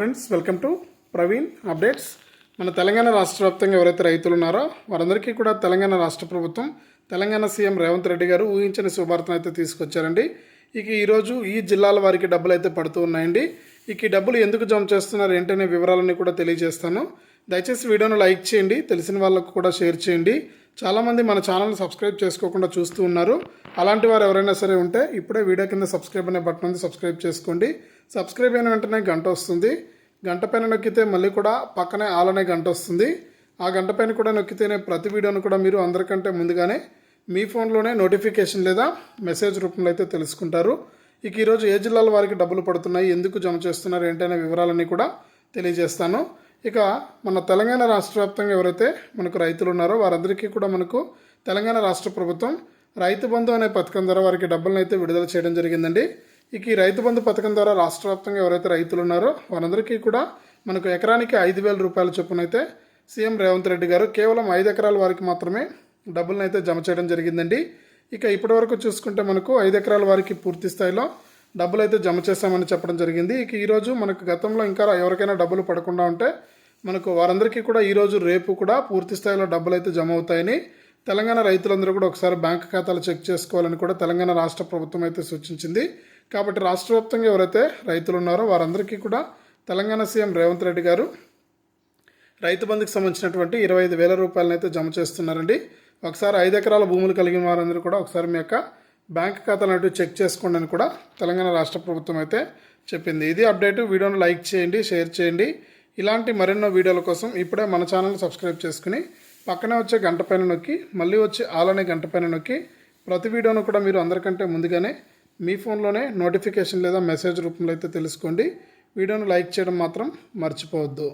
Friends welcome to Praveen updates మన తెలంగాణ రాష్ట్ర వ్యాప్తంగా ఎవరైతే రైతులు ఉన్నారో వారందరికీ కూడా తెలంగాణ రాష్ట్ర ప్రభుత్వం తెలంగాణ సీఎం రేవంత్ రెడ్డి గారు ఊహించని శుభార్తను అయితే తీసుకొచ్చారండి. ఇక ఈరోజు ఈ జిల్లాల వారికి డబ్బులు అయితే పడుతూ ఉన్నాయండి. ఇక ఈ డబ్బులు ఎందుకు జమ చేస్తున్నారు ఏంటనే వివరాలన్నీ కూడా తెలియజేస్తాను. దయచేసి వీడియోను లైక్ చేయండి తెలిసిన వాళ్ళకు కూడా షేర్ చేయండి. చాలామంది మన ఛానల్ సబ్స్క్రైబ్ చేసుకోకుండా చూస్తూ ఉన్నారు. అలాంటి వారు ఎవరైనా సరే ఉంటే ఇప్పుడే వీడియో కింద సబ్స్క్రైబ్ అనే బటన్ ఉంది సబ్స్క్రైబ్ చేసుకోండి. సబ్స్క్రైబ్ అయిన వెంటనే గంట వస్తుంది. గంట పైన నొక్కితే మళ్ళీ కూడా పక్కనే ఆల్ అనే గంట వస్తుంది. ఆ గంట పైన కూడా నొక్కితేనే ప్రతి వీడియోను కూడా మీరు అందరికంటే ముందుగానే మీ ఫోన్లోనే నోటిఫికేషన్ లేదా మెసేజ్ రూపంలో అయితే తెలుసుకుంటారు. ఇక ఈరోజు ఏ జిల్లాల వారికి డబ్బులు పడుతున్నాయి ఎందుకు జమ చేస్తున్నారు ఏంటనే వివరాలన్నీ కూడా తెలియజేస్తాను. ఇక మన తెలంగాణ రాష్ట్ర వ్యాప్తంగా ఎవరైతే మనకు రైతులు ఉన్నారో వారందరికీ కూడా మనకు తెలంగాణ రాష్ట్ర ప్రభుత్వం రైతు బంధు అనే పథకం ద్వారా వారికి డబ్బులను అయితే విడుదల చేయడం జరిగిందండి. ఇక ఈ రైతు బంధు పథకం ద్వారా రాష్ట్ర వ్యాప్తంగా ఎవరైతే రైతులు ఉన్నారో వారందరికీ కూడా మనకు ఎకరానికి ఐదు వేల రూపాయల చొప్పున అయితే సీఎం రేవంత్ రెడ్డి గారు కేవలం ఐదు ఎకరాల వారికి మాత్రమే డబ్బులను అయితే జమ చేయడం జరిగిందండి. ఇక ఇప్పటివరకు చూసుకుంటే మనకు ఐదు ఎకరాల వారికి పూర్తి స్థాయిలో డబ్బులు అయితే జమ చేస్తామని చెప్పడం జరిగింది. ఇక ఈరోజు మనకు గతంలో ఇంకా ఎవరికైనా డబ్బులు పడకుండా ఉంటే మనకు వారందరికీ కూడా ఈరోజు రేపు కూడా పూర్తి స్థాయిలో డబ్బులు అయితే జమ అవుతాయని తెలంగాణ రైతులందరూ కూడా ఒకసారి బ్యాంక్ ఖాతాలు చెక్ చేసుకోవాలని కూడా తెలంగాణ రాష్ట్ర ప్రభుత్వం అయితే సూచించింది. కాబట్టి రాష్ట్ర వ్యాప్తంగా ఎవరైతే రైతులు ఉన్నారో వారందరికీ కూడా తెలంగాణ సీఎం రేవంత్ రెడ్డి గారు రైతు బంధుకి సంబంధించినటువంటి ఇరవై ఐదు వేల రూపాయలను అయితే జమ చేస్తున్నారండి. ఒకసారి ఐదు ఎకరాల భూములు కలిగిన వారందరూ కూడా ఒకసారి మీ యొక్క బ్యాంక్ ఖాతాలు అటు చెక్ చేసుకోండి అని కూడా తెలంగాణ రాష్ట్ర ప్రభుత్వం అయితే చెప్పింది. ఇది అప్డేట్ వీడియోను లైక్ చేయండి షేర్ చేయండి. ఇలాంటి మరెన్నో వీడియోల కోసం ఇప్పుడే మన ఛానల్ సబ్స్క్రైబ్ చేసుకుని పక్కనే వచ్చే గంట పైన నొక్కి మళ్ళీ వచ్చే ఆలనే గంట పైన నొక్కి ప్రతి వీడియోను కూడా మీరు అందరికంటే ముందుగానే మీ ఫోన్లోనే నోటిఫికేషన్ లేదా మెసేజ్ రూపంలో అయితే తెలుసుకోండి. వీడియోను లైక్ చేయడం మాత్రం మర్చిపోవద్దు.